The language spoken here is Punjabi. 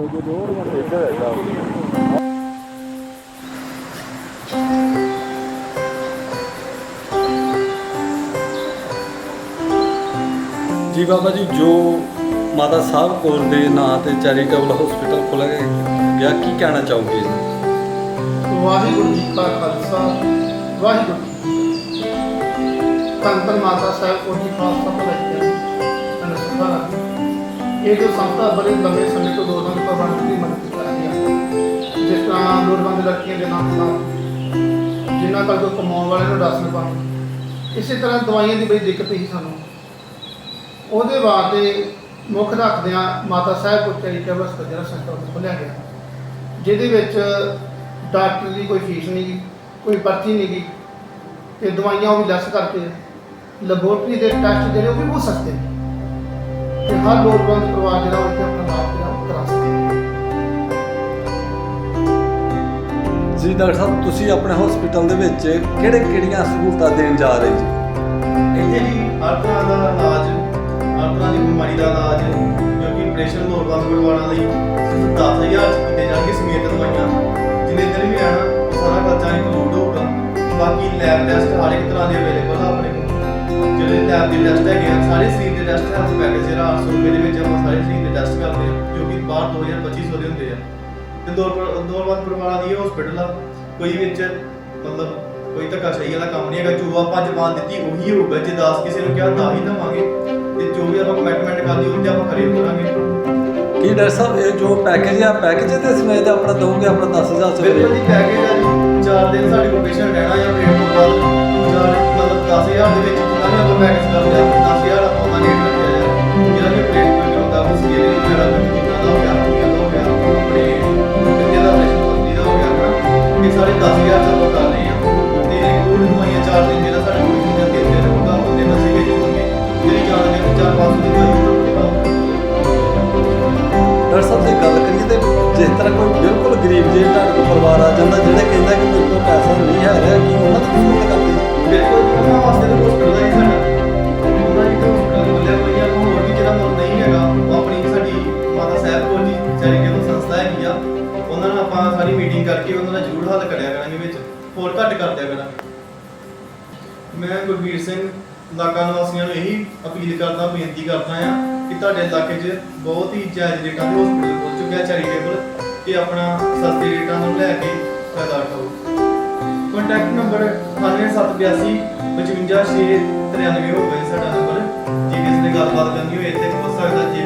ਜੀ ਬਾਬਾ ਜੀ, ਜੋ ਮਾਤਾ ਸਾਹਿਬ ਕੌਰ ਦੇ ਨਾਂ ਤੇ ਚੈਰੀਟੇਬਲ ਹਸਪੀਟਲ ਖੋਲ੍ਹਿਆ ਗਿਆ, ਕੀ ਕਹਿਣਾ ਚਾਹੋਗੇ ਵਾਹਿਗੁਰੂ ਜੀ ਕਾ ਖਾਲਸਾ, ਵਾਹਿਗੁਰੂ ਜੀ ਕੀ ਫਤਿਹ। ਧੰਨ ਧੰਨ ਮਾਤਾ ਸਾਹਿਬ ਕੋਲ ਜੀ, ਖਾਲਸਾ ਭਲਾਈ ਧੰਨ ਸੁਭਾਰਾ ਇਹ ਜੋ ਸੰਸਥਾ ਬੜੇ ਲੰਬੇ ਸਮੇਂ ਤੋਂ ਲੋਕਾਂ ਨੂੰ ਦੀ ਮਦਦ ਕਰ ਰਹੀ ਹੈ। ਜਿਸ ਤਰ੍ਹਾਂ ਲੋੜਵੰਦ ਲੜਕੀਆਂ ਦੇ ਨਾਮ ਨਾਲ, ਜਿਨ੍ਹਾਂ ਕੋਲ ਜੋ ਕਮਾਉਣ ਵਾਲੇ ਨੂੰ ਰਾਸ਼ਨ ਪਾਣੀ ਇਸੇ ਤਰ੍ਹਾਂ ਦਵਾਈਆਂ ਦੀ ਬੜੀ ਦਿੱਕਤ ਸੀ ਸਾਨੂੰ। ਉਹਦੇ ਵਾਸਤੇ ਮੁੱਖ ਰੱਖਦਿਆਂ ਮਾਤਾ ਸਾਹਿਬ ਕੋਲ ਚੈਰੀਟੇਬਲ ਹਸਪਤਾਲ ਸੰਸਥਾ ਖੋਲ੍ਹਿਆ ਗਿਆ। ਜਿਹਦੇ ਵਿੱਚ ਡਾਕਟਰ ਦੀ ਕੋਈ ਫੀਸ ਨਹੀਂ ਗੀ ਕੋਈ ਪਰਚੀ ਨਹੀਂ ਗੀ ਤੇ ਦਵਾਈਆਂ ਉਹ ਵੀ ਲੈਸ ਕਰਕੇ, ਲੈਬੋਰਟਰੀ ਦੇ ਟੈਸਟ ਜਿਹੜੇ ਉਹ ਵੀ ਹੋ ਸਕਦੇ ਨੇ। ਤੇ ਹਰ ਲੋੜਵੰਦ ਪਰਿਵਾਰ ਜਿਹੜਾ ਉਹ ਇੱਥੇ ਆਪਣਾ ਇਲਾਜ ਜਿਹੜਾ ਕਰਾ ਜੀ ਡਾਕਟਰ ਸਾਹਿਬ ਤੁਸੀਂ ਆਪਣੇ ਹਸਪੀਟਲ ਦੇ ਵਿੱਚ ਕਿਹੜੇ ਕਿਹੜੀਆਂ ਸਹੂਲਤਾਂ ਦੇਣ ਜਾ ਰਹੇ ਜੀ? ਇੱਥੇ ਜੀ ਹਰ ਤਰ੍ਹਾਂ ਦਾ ਇਲਾਜ ਹਰ ਤਰ੍ਹਾਂ ਦੀ ਬਿਮਾਰੀ ਦਾ ਇਲਾਜ ਜੋ ਕਿ ਆਪਰੇਸ਼ਨ ਲੋੜਵੰਦ ਪਰਿਵਾਰਾਂ ਲਈ 10000 ਚ ਕੀਤੇ ਜਾਣਗੇ ਸਮੇਤ ਦਵਾਈਆਂ। ਜਿੰਨੇ ਦਿਨ ਵੀ ਉਹ ਸਾਰਾ ਖਰਚਾ ਇਨਕਲੂਡ ਹੋਊਗਾ। ਬਾਕੀ ਲੈਬ ਟੈਸਟ ਹਰ ਇੱਕ ਤਰ੍ਹਾਂ ਦੇ ਅਵੇਲੇਬਲ ਆ ਆਪਣੇ ਕੋਲ। ਜਿਹੜੇ ਲੈਬ ਦੇ ਟੈਸਟ ਹੈਗੇ ਆ ਸਾਰੇ ਸਰੀਰ ਦੇ ਟੈਸਟ ਹੈਲਥ ਪੈਕੇਜ ਜਿਹੜਾ 800 ਰੁਪਏ ਦੇ ਵਿੱਚ ਆਪਾਂ ਸਾਰੇ ਸਰੀਰ ਦੇ ਟੈਸਟ ਕਰਦੇ ਆ ਜੋ ਕਿ ਬਾਹਰ 2000 2500 ਦੇ ਹੁੰਦੇ ਆ। ਤੇ ਦੋ ਲੋੜਵੰਦ ਪਰਿਵਾਰਾਂ ਦੀ ਹਸਪੀਟਲ ਆ ਕੋਈ ਵਿੱਚ ਮਤਲਬ ਕੋਈ ਧੱਕਾਸ਼ਾਹੀ ਵਾਲਾ ਕੰਮ ਨਹੀਂ ਹੈਗਾ ਜੋ ਆਪਾਂ ਜ਼ਬਾਨ ਦਿੱਤੀ ਉਹੀ ਹੋਊਗਾ। ਜੇ 10 ਕਿਸੇ ਨੂੰ ਕਿਹਾ ਤਾਂ ਹੀ ਦਵਾਂਗੇ ਤੇ ਜੋ ਵੀ ਆਪਾਂ ਕਮਿਟਮੈਂਟ ਕਰਦੀ ਉਹ ਤੇ ਆਪਾਂ ਖਰੇ ਉਤਰਾਂਗੇ ਕੀ ਡਾਕਟਰ ਸਾਹਿਬ ਇਹ ਜੋ ਪੈਕੇਜ ਆ ਪੈਕੇਜ ਦੇ ਸਮੇਤ ਆਪਣਾ ਦੋਗੇ ਆਪਣਾ 10000 ਬਿਲਕੁਲ ਸਵੇਰੇ ਜੀ ਪੈਕੇਜ ਆ ਜੀ। 4 ਦਿਨ ਸਾਡੇ ਕੋਲ ਪੇਸ਼ੈਂਟ ਰਹਿਣਾ ਜਾਂ ਫਿਰ ਤੋਂ ਬਾਅਦ ਚਾਰ ਮਤਲਬ 10000 ਦੇ ਵਿੱਚ ਜਿੰਨਾ ਵੀ 10000 ਆਪਾਂ ਉਹਦਾ ਰੇਟ ਰੱਖਿਆ ਹੈ ਜਿਹੜਾ ਵੀ ਪਲੇਟ ਹੁੰਦਾ ਉਹ ਸਕੇਲ ਵਗੈਰਾ ਦਾ ਹੋ ਗਿਆ ਕੁੜੀਆਂ ਦਾ ਹੋ ਗਿਆ ਆਪਣੇ ਬੱਚੇ ਦਾ ਆਪਰੇਸ਼ਨ ਪੱਤੀ ਦਾ ਹੋ ਗਿਆ ਹਨਾ? ਇਹ ਸਾਰੇ 10000 ਚ ਆਪਾਂ ਰਹੇ ਆ। ਤੇ ਇਨਕਲੂਡ ਦਵਾਈਆਂ 4 ਦਿਨ ਜਿਹੜਾ ਸਾਡੇ ਕੋਲ ਜਿੰਨਾ ਤਿੰਨ ਦਿਨ ਹੁੰਦਾ ਉਹ ਦਿਨ ਅਸੀਂ ਵੀ ਜਿਹੜੀ ਜਾਣ ਦੇ 4-500 ਦੀ ਦਵਾਈ ਡਾਕਟਰ ਸਾਹਿਬ, ਜੇ ਗੱਲ ਕਰੀਏ ਤੇ ਜਿਸ ਤਰ੍ਹਾਂ ਕੋਈ ਬਿਲਕੁਲ ਗਰੀਬ ਜੇ ਤੁਹਾਡੇ ਕੋਲ ਪਰਿਵਾਰ ਆ ਜਾਂਦਾ, ਜਿਹੜਾ ਕਹਿੰਦਾ ਕਿ ਮੇਰੇ ਕੋਲ ਪੈਸਾ ਨਹੀਂ ਹੈ ਕਰਕੇ ਉਹਨਾਂ ਦਾ ਜ਼ਰੂਰ ਹੱਲ ਕਰਿਆ ਕਰਾਂਗੇ ਵਿੱਚ। ਹੋਰ ਘੱਟ ਕਰ ਦਿਆ ਕਰਾਂਗੇ ਮੈਂ ਗੁਰਵੀਰ ਸਿੰਘ ਇਲਾਕਾ ਨਿਵਾਸੀਆਂ ਨੂੰ ਇਹੀ ਅਪੀਲ ਕਰਦਾ, ਬੇਨਤੀ ਕਰਦਾ ਆ ਕਿ ਤੁਹਾਡੇ ਇਲਾਕੇ 'ਚ ਬਹੁਤ ਹੀ ਜਾਇਜ਼ ਰੇਟਾਂ ਦੇ ਹਸਪੀਟਲ ਖੁੱਲ ਚੁੱਕਿਆ ਚੈਰੀਟੇਬਲ ਤੇ ਆਪਣਾ ਸਸਤੇ ਰੇਟਾਂ ਨੂੰ ਲੈ ਕੇ ਫਾਇਦਾ ਉਠਾਓ ਕੰਟੈਕਟ ਨੰਬਰ 9782 55693 ਹੋ ਗਏ ਸਾਡਾ ਨੰਬਰ ਜੇ ਕਿਸੇ ਨੇ ਗੱਲਬਾਤ ਕਰਨੀ ਹੋਵੇ ਇੱਥੇ ਹੋ ਸਕਦਾ, ਜੇ